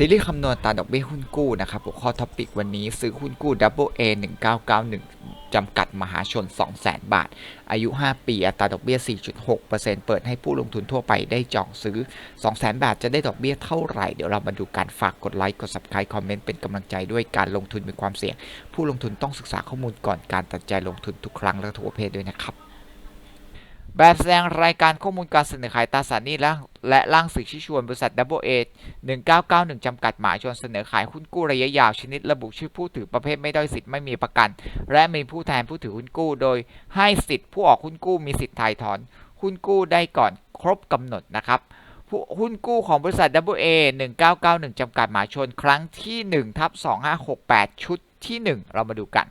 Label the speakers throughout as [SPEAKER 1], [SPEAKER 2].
[SPEAKER 1] ซีรีส์คำนวณตราดอกเบี้ยหุ้นกู้นะครับหัวข้อท็อปิกวันนี้ซื้อหุ้นกู้ Double A 1991 จำกัดมหาชน 200,000 บาท อายุ 5 ปี อัตราดอกเบี้ย 4.6%เปิดให้ผู้ลงทุนทั่วไปได้จองซื้อ 200,000 บาทจะได้ดอกเบี้ยเท่าไหร่ เดี๋ยวเรามาดูการฝากกดไลค์ กด Subscribe คอมเมนต์เป็นกำลังใจด้วยการลงทุนมีความเสี่ยง ผู้ลงทุนต้องศึกษาข้อมูลก่อนการตัดใจลงทุนทุกครั้งและทุกประเภทด้วยนะครับ แบบแสดงรายการข้อมูลการเสนอขายตราสารหนี้และและร่างสื่อชี้ชวนบริษัท Double A 1991 จำกัดหมายชวนเสนอขายหุ้นกู้ระยะยาวชนิดระบุชื่อผู้ถือประเภทไม่ได้สิทธิ์ไม่มีประกัน และมีผู้แทนผู้ถือหุ้นกู้ โดยให้สิทธิ์ผู้ออกหุ้นกู้มีสิทธิ์ถ่ายถอนหุ้นกู้ได้ก่อนครบกำหนดนะครับผู้หุ้นกู้ของบริษัท Double A 1991 จำกัดหมายชนครั้งที่1ทับ2568 ชุดที่ 1 เรามาดูกัน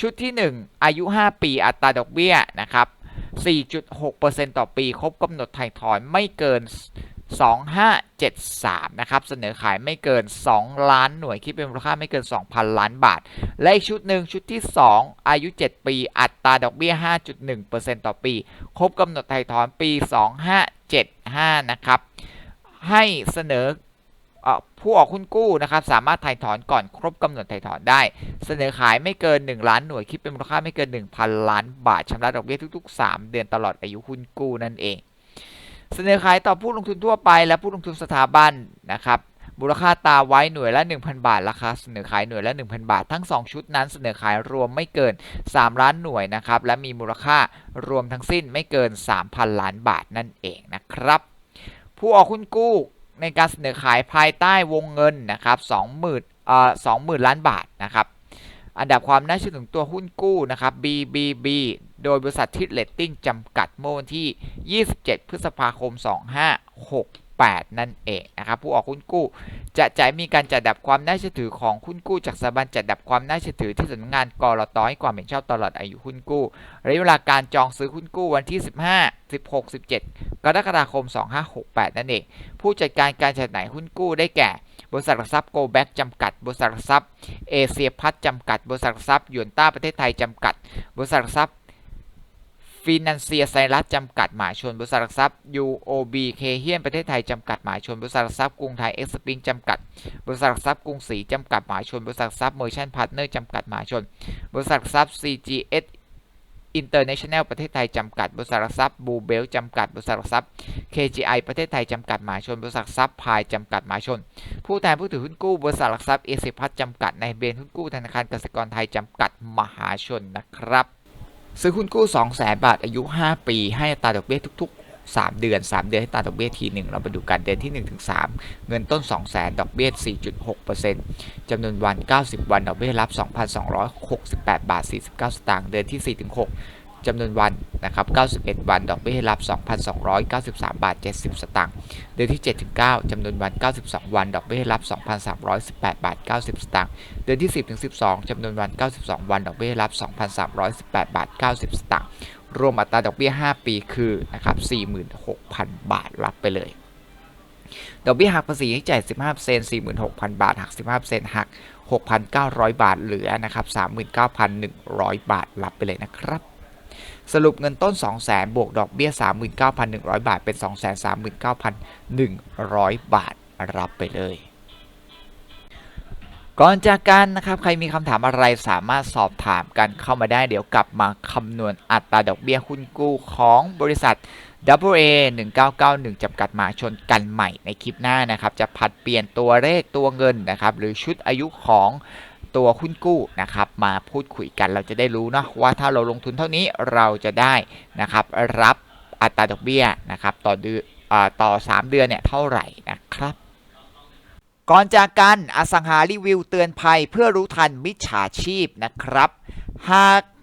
[SPEAKER 1] ชุดที่ 1 อายุ 5 ปีอัตราดอกเบี้ยนะครับ 4.6%ต่อปี ครบกำหนดถ่ายถอนไม่เกิน 2573 นะครับ เสนอขายไม่เกิน 2 ล้านหน่วย คิดเป็นมูลค่าไม่เกิน 2,000 ล้านบาท และอีกชุดหนึ่งชุดที่ 2 อายุ 7 ปี อัตราดอกเบี้ย 5.1%ต่อปี ครบกำหนดถ่ายถอนปี 2575 นะครับ ให้เสนอเอ่อ ผู้ออกหุ้นกู้นะครับสามารถถ่ายถอนก่อนครบกำหนดถ่ายถอนได้ เสนอขายไม่เกิน 1 ล้านหน่วยคิดเป็นมูลค่าไม่เกิน 1,000 ล้านบาทชำระดอกเบี้ยทุก ๆ 3 เดือนตลอดอายุหุ้นกู้นั่นเอง เสนอขายต่อผู้ลงทุนทั่วไป และผู้ลงทุนสถาบันนะครับมูลค่าตาไว้หน่วยละ 1,000 บาท ราคาเสนอขายหน่วยละ 1,000 บาท ทั้ง 2 ชุดนั้นเสนอขายรวมไม่เกิน 3 ล้านหน่วยนะครับ และมีมูลค่ารวมทั้งสิ้นไม่เกิน 3,000 ล้านบาทนั่นเองนะครับ ผู้ออกหุ้นกู้ ในการเสนอขายภายใต้วงเงินนะครับ20,000เอ่อ20,000ล้านบาทนะครับอันดับความน่าเชื่อถือตัวหุ้นกู้นะครับ BBB โดยบริษัททิดเลตติ้งจำกัดเมื่อวันที่ 27 พฤษภาคม 8 นั่นเองนะครับผู้ออกหุ้นกู้ จะจ่ายมีการจัดดับความน่าเชื่อถือของหุ้นกู้ จากสถาบันจัดดับความน่าเชื่อถือที่สำนักงานกรตให้ความเห็นชอบตลอดอายุหุ้นกู้ระยะเวลาการจองซื้อหุ้นกู้วันที่ 15 16 17 กรกฎาคม 2568 นั่นเองผู้จัดการการจัดหน่ายหุ้นกู้ได้แก่บริษัทหลักทรัพย์โกลแบ็กจำกัด บริษัทหลักทรัพย์เอเชียพัฒจำกัด บริษัทหลักทรัพย์ยวนต้าประเทศไทยจำกัด บริษัทหลักทรัพย์ ฟินันเซียไซรัสจำกัดหมายชนบริษัทหลักทรัพย์ UOB เคเฮียนประเทศไทยจำกัดหมายชนบริษัทหลักทรัพย์กรุงไทยเอ็กซ์ปิงจำกัด บริษัทหลักทรัพย์กรุงศรีจำกัดหมายชนบริษัทหลักทรัพย์เมอร์ชันพาร์ทเนอร์จำกัดหมายชน บริษัทหลักทรัพย์ CGS International ประเทศไทยจำกัด บริษัทหลักทรัพย์บูเบลจำกัด บริษัทหลักทรัพย์ KGI ประเทศไทยจำกัดหมายชน บริษัทหลักทรัพย์พายจำกัดหมายชน ผู้แทนผู้ถือหุ้นกู้ บริษัทหลักทรัพย์เอเชียพัฒจำกัด ในเบนหุ้นกู้ธนาคารกสิกรไทยจำกัดมหาชนนะครับ ซื้อหุ้นกู้ 2 0 0 0 0 บาท อายุ 5 ปี ให้ตาดอกเบี้ยทุก ๆ 3 เดือน 3 เดือนให้ตาดอกเบี้ยทีหนึ่งเราไปดูกันเดือนที่1ถึง3เงินต้น 2 0 0 0 0ดอกเบี้ย 4.6%จำนวนวัน 90 วัน ดอกเบี้ยรับ 2,268 บาท 49 สตางค์ เดือนที่4ถึง6 จำนวนวันนะครับ 91 วัน ดอกเบี้ยรับ 2,293 บาท 70 สตางค์ เดือนที่ 7-9จำนวนวัน 92 วัน ดอกเบี้ยรับ 2,318 บาท 90 สตางค์ เดือนที่ 10-12จำนวนวัน 92 วัน ดอกเบี้ยรับ 2,318 บาท 90 สตางค์ รวมอัตราดอกเบี้ย 5 ปีคือนะครับ 46,000 บาท รับไปเลย ดอกเบี้ยหักภาษีให้จ่าย 15% 46,000 บาท หัก 15%หัก 6,900 บาท เหลือนะครับ 39,100 บาท รับไปเลยนะครับ สรุปเงินต้น 200,000บวกดอกเบี้ย 39,100 บาท เป็น 239,100 บาทรับไปเลย ก่อนจากกันนะครับ ใครมีคำถามอะไรสามารถสอบถามกันเข้ามาได้ เดี๋ยวกลับมาคำนวณอัตราดอกเบี้ยหุ้นกู้ของบริษัท Double A 1991จำกัดมาชนกันใหม่ในคลิปหน้านะครับ จะผัดเปลี่ยนตัวเลขตัวเงินนะครับ หรือชุดอายุของ ตัวหุ้นกู้นะครับมาพูดคุยกันเราจะได้รู้เนาะว่าถ้าเราลงทุนเท่านี้เราจะได้นะครับรับอัตราดอกเบี้ยนะครับต่อเดือนอาต่อ 3 เดือนเนี่ยเท่าไหร่นะครับ ก่อนจากกันอสังหารีวิวเตือนภัยเพื่อรู้ทันมิจฉาชีพนะครับ หาก